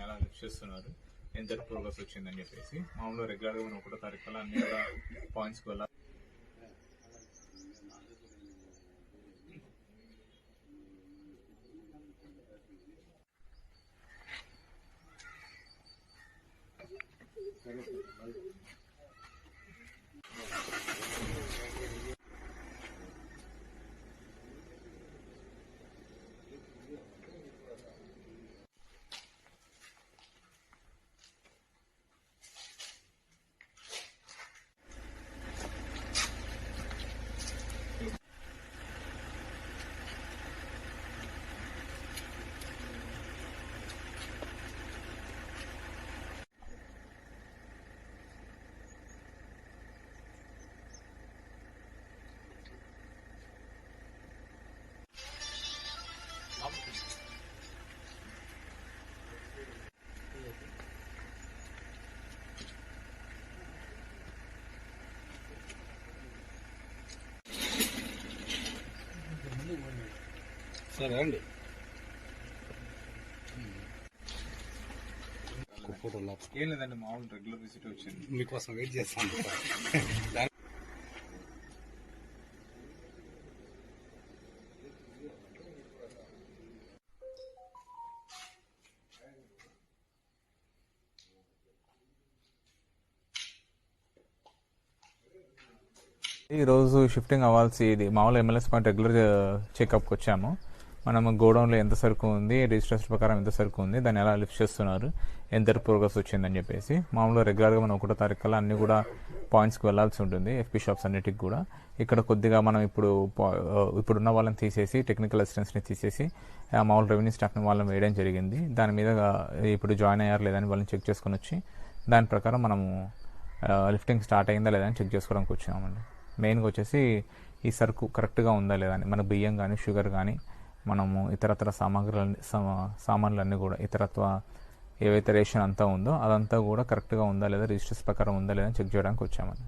ఆయన ఎలా లిఫ్ట్ చేస్తున్నారు ఎంత ప్రోగ్రెస్ వచ్చిందని చెప్పేసి మామూలుగా రెగ్యులర్గా మనం ఒకటో తారీఖు వల్ల అన్ని పాయింట్స్కి వల్ల సరే అండి ఫోటోలో ఏం లేదండి మామూలు రెగ్యులర్ విజిట్ వచ్చింది. మీకోసం వెయిట్ చేస్తాను. ఈ రోజు షిఫ్టింగ్ అవ్వాల్సి ఇది. మామూలు ఎమ్మెల్యేస్ పాయింట్ రెగ్యులర్ చెకప్కి వచ్చాము. మనం గోడౌన్లో ఎంత సరుకు ఉంది రిజిస్ట్రేషన్ ప్రకారం ఎంత సరుకు ఉంది దాన్ని ఎలా లిఫ్ట్ చేస్తున్నారు ఎంత ప్రోగ్రెస్ వచ్చిందని చెప్పేసి మామూలుగా రెగ్యులర్గా మనం ఒకటో తారీఖు కల్లా అన్ని కూడా పాయింట్స్కి వెళ్ళాల్సి ఉంటుంది ఎఫ్పీ షాప్స్ అన్నిటికి కూడా. ఇక్కడ కొద్దిగా మనం ఇప్పుడు ఇప్పుడున్న వాళ్ళని తీసేసి టెక్నికల్ అసిస్టెన్స్ని తీసేసి మామూలు రెవెన్యూ స్టాఫ్ని వాళ్ళని వేయడం జరిగింది. దాని మీద ఇప్పుడు జాయిన్ అయ్యారు లేదని వాళ్ళని చెక్ చేసుకుని వచ్చి దాని ప్రకారం మనము లిఫ్టింగ్ స్టార్ట్ అయిందా లేదా అని చెక్ చేసుకోవడానికి వచ్చామండి. మెయిన్గా వచ్చేసి ఈ సరుకు కరెక్ట్గా ఉందా లేదా అని మన బియ్యం కానీ షుగర్ కానీ మనము ఇతరత్ర సామాగ్రులు సామాన్లన్నీ కూడా ఇతరత్వ ఏవైతే రేషన్ అంతా ఉందో అదంతా కూడా కరెక్ట్గా ఉందా లేదా రిజిస్టర్స్ ప్రకారం ఉందా లేదా చెక్ చేయడానికి వచ్చామని